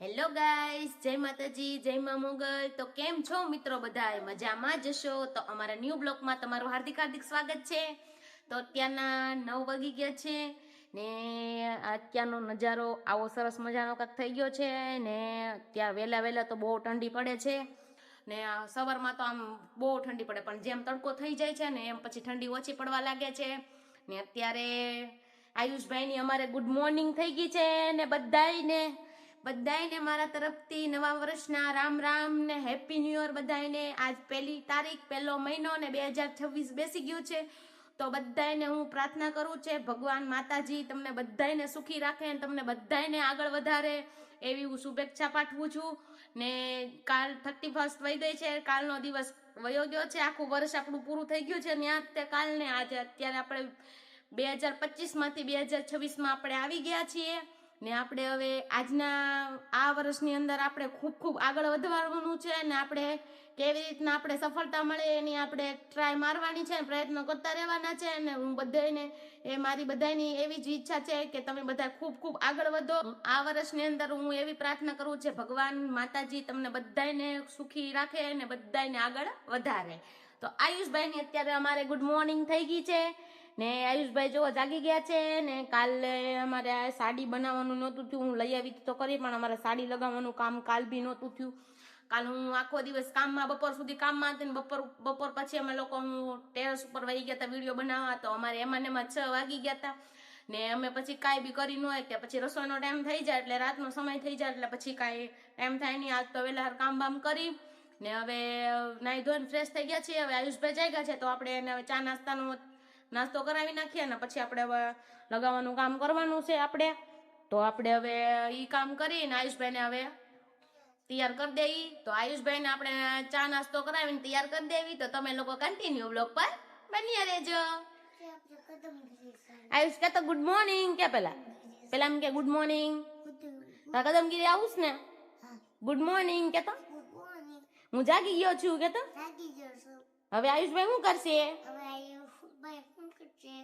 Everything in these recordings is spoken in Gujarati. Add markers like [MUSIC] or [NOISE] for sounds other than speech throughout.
હેલો ગાઈસ જય માતાજી, જય મા મોગલ. તો કેમ છો મિત્રો બધા મજામાં જશો તો અમારા ન્યૂ બ્લોકમાં તમારું હાર્દિક હાર્દિક સ્વાગત છે. તો અત્યારના નવ વાગી ગયા છે ને અત્યારનો નજારો આવો સરસ મજાનો કાંક થઈ ગયો છે ને ત્યાં વહેલા વહેલા તો બહુ ઠંડી પડે છે ને સવારમાં તો આમ બહુ ઠંડી પડે, પણ જેમ તડકો થઈ જાય છે ને એમ પછી ઠંડી ઓછી પડવા લાગે છે. ને અત્યારે આયુષભાઈની અમારે ગુડ મોર્નિંગ થઈ ગઈ છે ને બધાયને બધાયને મારા તરફથી નવા વર્ષના રામ રામ ને હેપી ન્યુ યર બધાયને. આજ પહેલી તારીખ, પહેલો મહિનો ને બે હજાર છવ્વીસ બેસી ગયું છે. તો બધાયને હું પ્રાર્થના કરું છે, ભગવાન માતાજી તમને બધાયને સુખી રાખે અને તમને બધાયને આગળ વધારે એવી હું શુભેચ્છા પાઠવું છું. ને કાલ થર્ટી ફર્સ્ટ વહી ગઈ છે, કાલનો દિવસ વયો ગયો છે, આખું વર્ષ આપણું પૂરું થઈ ગયું છે આ તે કાલને આજે અત્યારે આપણે બે હજાર પચીસમાંથી બે હજાર છવ્વીસમાં આપણે આવી ગયા છીએ. ને આપણે હવે આજના, આ વર્ષની અંદર આપણે ખૂબ ખૂબ આગળ વધવાનું છે ને આપણે કેવી રીતના આપણે સફળતા મળે એની આપણે ટ્રાય મારવાની છે પ્રયત્નો કરતા રહેવાના છે ને હું બધાને એ મારી બધાની એવી જ ઈચ્છા છે કે તમે બધા ખૂબ ખૂબ આગળ વધો. આ વર્ષની અંદર હું એવી પ્રાર્થના કરું છે ભગવાન માતાજી તમને બધાને સુખી રાખે અને બધાને આગળ વધારે. તો આયુષભાઈની અત્યારે અમારે ગુડ મોર્નિંગ થઈ ગઈ છે. ને આયુષભાઈ જો જાગી ગયા છે ને કાલે અમારે આ સાડી બનાવવાનું નહોતું થયું, હું લઈ આવી તો કરી, પણ અમારે સાડી લગાવવાનું કામ કાલ બી નહોતું થયું. કાલ હું આખો દિવસ કામમાં, બપોર સુધી કામમાં હતી ને બપોર બપોર પછી અમે લોકો, હું ટેરેસ ઉપર વહી ગયા હતા વીડિયો બનાવવા, તો અમારે એમાં એમાં છ વાગી ગયા હતા. ને અમે પછી કાંઈ બી કરી ન હોય કે પછી રસોઈનો ટાઈમ થઈ જાય એટલે રાતનો સમય થઈ જાય એટલે પછી કાંઈ ટાઈમ થાય નહીં. આજ તો વહેલા કામ બામ કરી ને હવે નાહી ધોઈને ફ્રેશ થઈ ગયા છીએ. હવે આયુષભાઈ જાગ્યા છે તો આપણે એને હવે ચા નાસ્તાનો નાસ્તો કરાવી નાખીએ ને પછી આપણે હવે લગાવવાનું કામ કરવાનું છે આપણે. તો આપણે હવે ઈ કામ કરીને આયુષભાઈને હવે તૈયાર કરી દેવી. તો આયુષભાઈને આપણે ચા નાસ્તો કરાવીને તૈયાર કરી દેવી. તો તમે લોકો કન્ટિન્યુ બ્લોગ પર બન્યા રહેજો. આયુષ કે તો ગુડ મોર્નિંગ કે પેલા? પેલા એમ કે ગુડ મોર્નિંગ કદમગીરી આવું ને? ગુડ મોર્નિંગ કે તો હું જાગી ગયો છું. કે તો હવે આયુષભાઈ શું કરશે?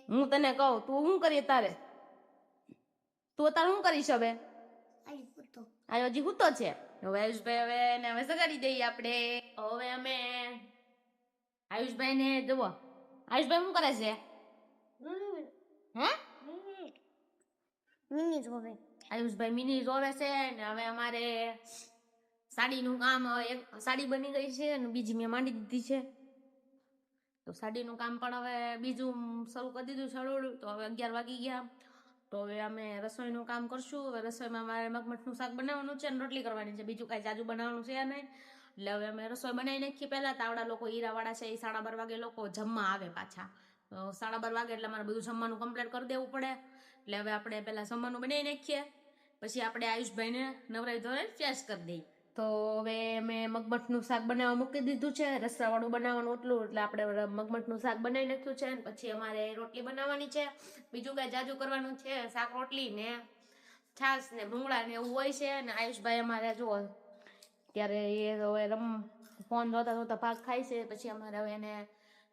હું તને કહું તું શું કરી તારે? તું અત્યારે શું કરીશ હવે? આજે હજી હું છે? હવે આયુષભાઈ હવે એને હવે સગાડી દઈએ આપણે. હવે અમે આયુષભાઈ ને જુઓ. આયુષભાઈ શું કરે છે? હે? આયુષભાઈ મિની જોવે છે ને હવે અમારે સાડીનું કામ એક સાડી બની ગઈ છે અને બીજી મેં માંડી દીધી છે. તો સાડીનું કામ પણ હવે બીજું શરૂ કરી દીધું શરૂ તો હવે અગિયાર વાગી ગયા. તો હવે અમે રસોઈનું કામ કરશું. હવે રસોઈમાં મારે મગમઠનું શાક બનાવવાનું છે અને રોટલી કરવાની છે. બીજું કાંઈ જાજુ બનાવવાનું છે નહીં. એટલે હવે અમે રસોઈ બનાવી નાખીએ પહેલાં. તાવડા લોકો, હીરાવાળા છે એ સાડા બાર વાગે લોકો જમવા આવે પાછા. સાડા બાર વાગે એટલે મારે બધું જમવાનું કમ્પ્લીટ કરી દેવું પડે. એટલે હવે આપણે પહેલાં જમવાનું બનાવી નાખીએ. પછી આપણે આયુષભાઈને નવરાઈ ધોરણ ફેસ કરી દઈએ. તો હવે મેં મગમઠનું શાક બનાવવા મૂકી દીધું છે. રસાવાળું બનાવવાનું એટલું, એટલે આપણે મગમઠનું શાક બનાવી નાખ્યું છે અને પછી અમારે રોટલી બનાવવાની છે. બીજું કાંઈ જાજુ કરવાનું છે. શાક, રોટલી ને છાશ ને ભૂંગળા ને એવું હોય છે. અને આયુષભાઈ અમારે જુઓ ત્યારે એ હવે રમ, ફોન જોતા જોતા ભાગ ખાય છે. પછી અમારે હવે એને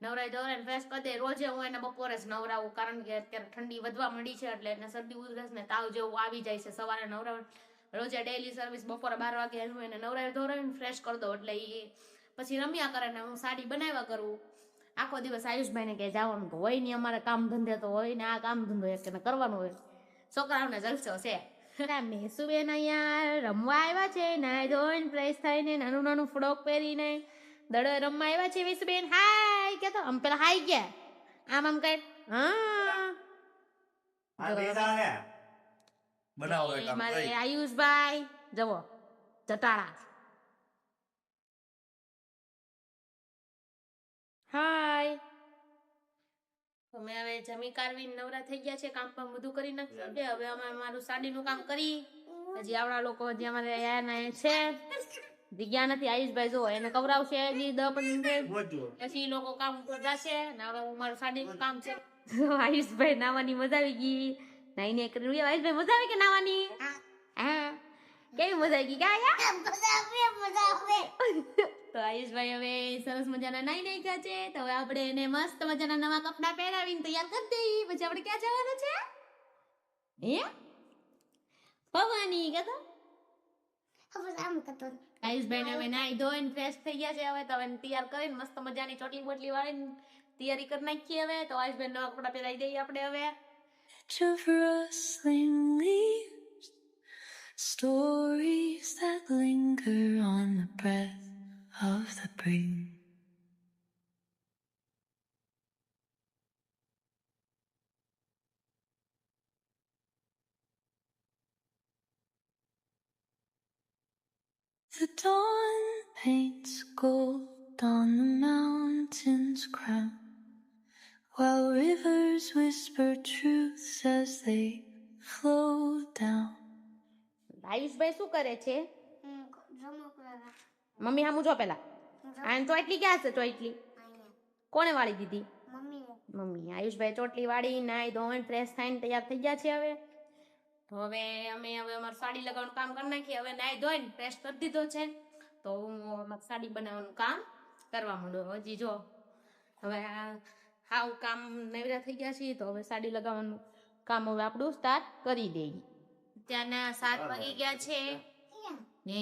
નવરાઈ ધોરાઈને ફેસ કરી રોજે હું એને બપોરે જ નવરાવું. કારણ કે અત્યારે ઠંડી વધવા મળી છે એટલે એને શરદી ઉધરસ ને તાવ જેવું આવી જાય છે. સવારે નવરાવ. રોજે ડેઈલી સર્વિસ બપોરે બાર વાગે હું એને નવરાવી ધોરાવીને ફ્રેશ કરી દઉં એટલે એ પછી રમ્યા કરે ને હું સાડી બનાવ્યા કરું. આખો દિવસ આયુષભાઈને કે જવાનું હોય નહીં અમારે કામ ધંધે તો હોય ને આ કામ ધંધો એક કરવાનું હોય. છોકરાઓને જલસો છે. મેસુબેન અહીંયા રમવા આવ્યા છે નાય ધોઈને ફ્રેશ થઈને નાનું નાનું ફ્રોક પહેરીને દડો રમવા આવ્યા છે મેસુબેન. હાય કે તો? આમ પેલા હાય ગયા. આમ આમ કઈ હા. આ બેસા હે બનાવો એક આમ મારે કઈ. આયુષભાઈ જવો જટાળા હાય. અમે હવે જમી કારવીને નવરા થઈ ગયા છે કામ પણ બધું કરી નાખ્યું છે હવે અમે મારું સાડીનું કામ કરી હજી આવડા લોકો હજી અમારે આયા ના છે. જગ્યા નથી આયુષભાઈ જો એને કવરાવશે હજી દહ પંદર મિનિટ. મોજો. પછી ઈ લોકો કામ ઉપર જશે ને હવે હું મારું સાડીનું કામ છે. આયુષભાઈ નાવાની મજા આવી ગઈ. નાઈ ને કરી આયુષભાઈ મજા આવે કે નાવાની? હા. કેવી મજા આવી ગાયા [LAUGHS] તો આયુષભાઈ હવે સરસ મજાના નાઈ નાઈ ગયા છે. તો હવે આપણે એને મસ્ત મજાના નવા કપડા પહેરાવીને તૈયાર કરી દઈએ પછી આપણે ક્યાં જવાનું છે? હે? પવાની કે તો આયુષભાઈ ને હવે નાઈ ધોઈને ફ્રેશ થઈ ગયા છે હવે. તો હવે તૈયાર કરીને મસ્ત મજાની ચોટલી બોટલી વાળીને તૈયારી કરી નાખીએ હવે. તો આયુષભાઈ નવા કપડા પહેરાવી દઈએ આપણે હવે. Of rustling leaves, stories that linger on the breath of the breeze. The dawn paints gold on the mountain's crown. While rivers whisper truths as they flow down. આયુષભાઈ શું કરે છે? મમ્મી હા જો પેલા આને ચોટલી ક્યાં છે ચોટલી કોણે વાળી દીધી? મમ્મી આયુષભાઈ ચોટલી વાળી નાઈ ધોઈને ફ્રેશ થઈને તૈયાર થઈ ગયા છે હવે. તો હવે અમે હવે અમારું સાડી લગાવવાનું કામ કરી નાખીએ. હવે નાઈ ધોઈને ફ્રેશ કરી દીધો છે. તો હું અમારું સાડી બનાવવાનું કામ કરવા માંડું. હજી જો. હવે આ હાવ કામ નવરા થઈ ગયા છીએ તો હવે સાડી લગાવવાનું કામ હવે આપણું સ્ટાર્ટ કરી દઈએ. ત્યાંના સાત વાગી ગયા છે. ને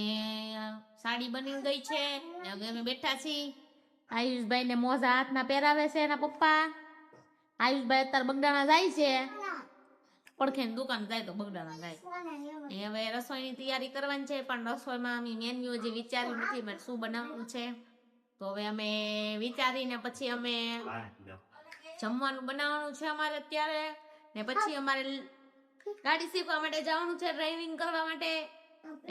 સાડી બની ગઈ છે. ને હવે અમે બેઠા છીએ. આયુષભાઈ ને મોજા હાથના પહેરાવે છે એના પપ્પા. આયુષભાઈ અત્યારે બગડાણા જાય છે. પડખે દુકાન જાય તો બગડાણા જાય. ને હવે રસોઈની તૈયારી કરવાની છે પણ રસોઈમાં અમે મેન્યુ હજી વિચાર્યું નથી શું બનાવવાનું છે. તો હવે અમે વિચારીને પછી અમે જમવાનું બનાવવાનું છે અમારે અત્યારે. ને પછી અમારે ગાડી શીખવા માટે જવાનું છે ડ્રાઇવિંગ કરવા માટે.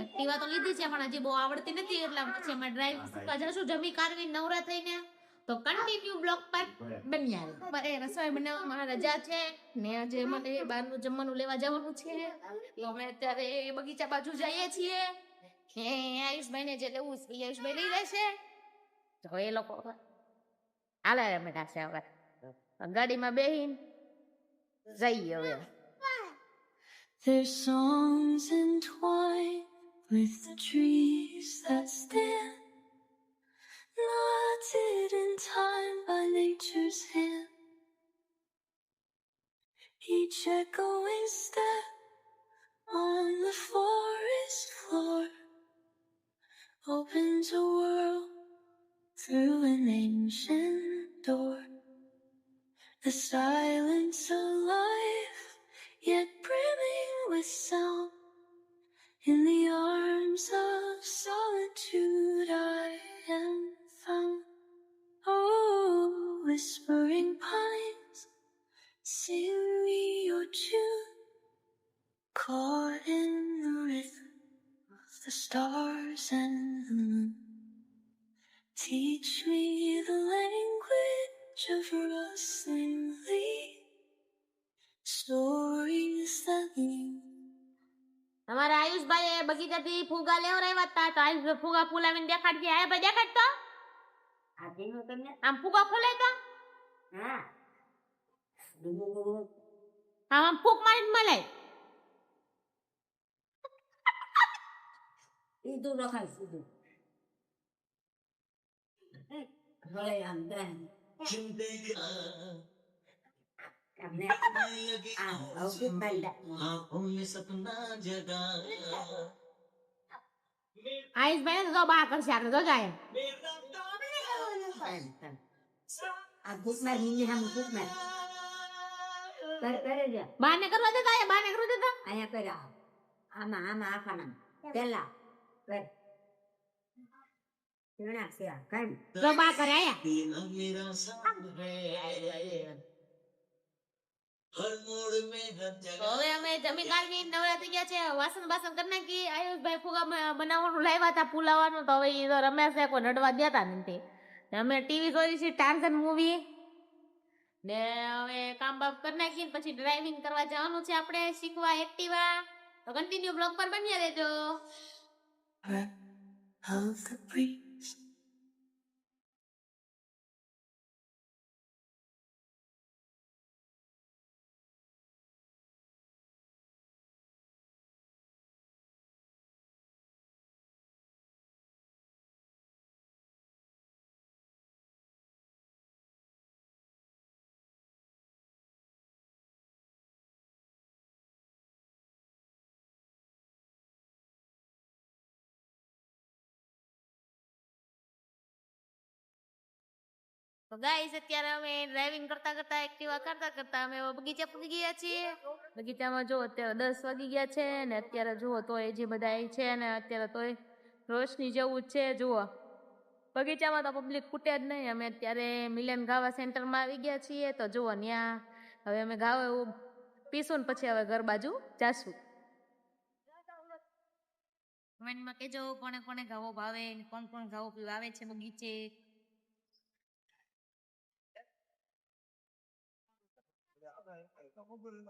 એક્ટિવા તો લીધી છે પણ હજી બહુ આવડતી નથી એટલે પછી અમે ડ્રાઇવિંગ શીખવા જશું. જમી કારવી નવરા થઈને. તો કન્ટિન્યુ બ્લોક પર બન્યા પર મારે રસોઈ બનાવવામાં રજા છે. ને આજે મને બહારનું જમવાનું લેવા જવાનું છે. તો અમે અત્યારે બગીચા બાજુ જઈએ છીએ. ને આયુષભાઈને જે લેવું છે એ આયુષભાઈ લઈ લેશે. તો એ લોકો હાલે અમે છે હવે. ગાડીમાં બેહીને જઈએ હવે Their songs entwine with the trees that stand, knotted in time by nature's hand. Each echoing step The silence of life, yet brimming with sound. In the arms of solitude, I am found. Oh, whispering pines, sing me your tune. Caught in the rhythm of the stars and the moon. Teach me અમારા આયુષભાઈ એ બગીચાથી ફુગા લેવરાવ્યા હતા તો આયુષભાઈ ફુગા ફૂલાવીને દેખાડજે. આયા ભાઈ દેખાડ તો આમ ફુગા ફૂલે તો? આમ આમ ફૂક મારીને મલાય સીધું રખાય સીધું. ભલે આમ જાય. આયુષભાઈ તો બા કરશે આપણે તો જાય. આ માર મીંડી સામે છે બાને કરવા દેતા બાને કરવા દેતા અહીંયા કર્યા આમાં આમાં આખાના પેલા છે તો હવે અમે જમી કાઢી નવરા થઈ ગયા છે. વાસણ બાસણ કરી નાખી આયુષભાઈ ફુગા બનાવવાનું લાવ્યા હતા પુલાવાનું તો હવે એ તો રમ્યા છે કોઈ નડવા દેતા નથી અમે ટીવી જોઈ છે ટાર્ઝન મૂવી ને હવે કામ બામ કરી નાખીને પછી ડ્રાઇવિંગ કરવા જવાનું છે આપણે શીખવા એક્ટિવા તો કન્ટિન્યુ બ્લોગ પર બન્યા રહેજો. તો ગાઈસ અત્યારે અમે ડ્રાઇવિંગ કરતા કરતા એક્ટિવા કરતા કરતા અમે બગીચા પગી ગયા છીએ. બગીચામાં જો અત્યારે દસ વાગી ગયા છે ને અત્યારે જુઓ તોય જે બધા છે ને અત્યારે તોય રોશની જેવું જ છે, જુઓ. બગીચામાં તો પબ્લિક ખૂટે જ નહીં. અમે અત્યારે મિલન ગાવા સેન્ટરમાં આવી ગયા છીએ તો જુઓ ત્યાં હવે અમે ગાવ એવું પીશું ને પછી હવે ઘર બાજુ જાશું. કમેન્ટમાં કહેજો કોને કોને ગાવો ભાવે કોણ કોણ ગાવો પીવા આવે છે બગીચે. Ako ba rin?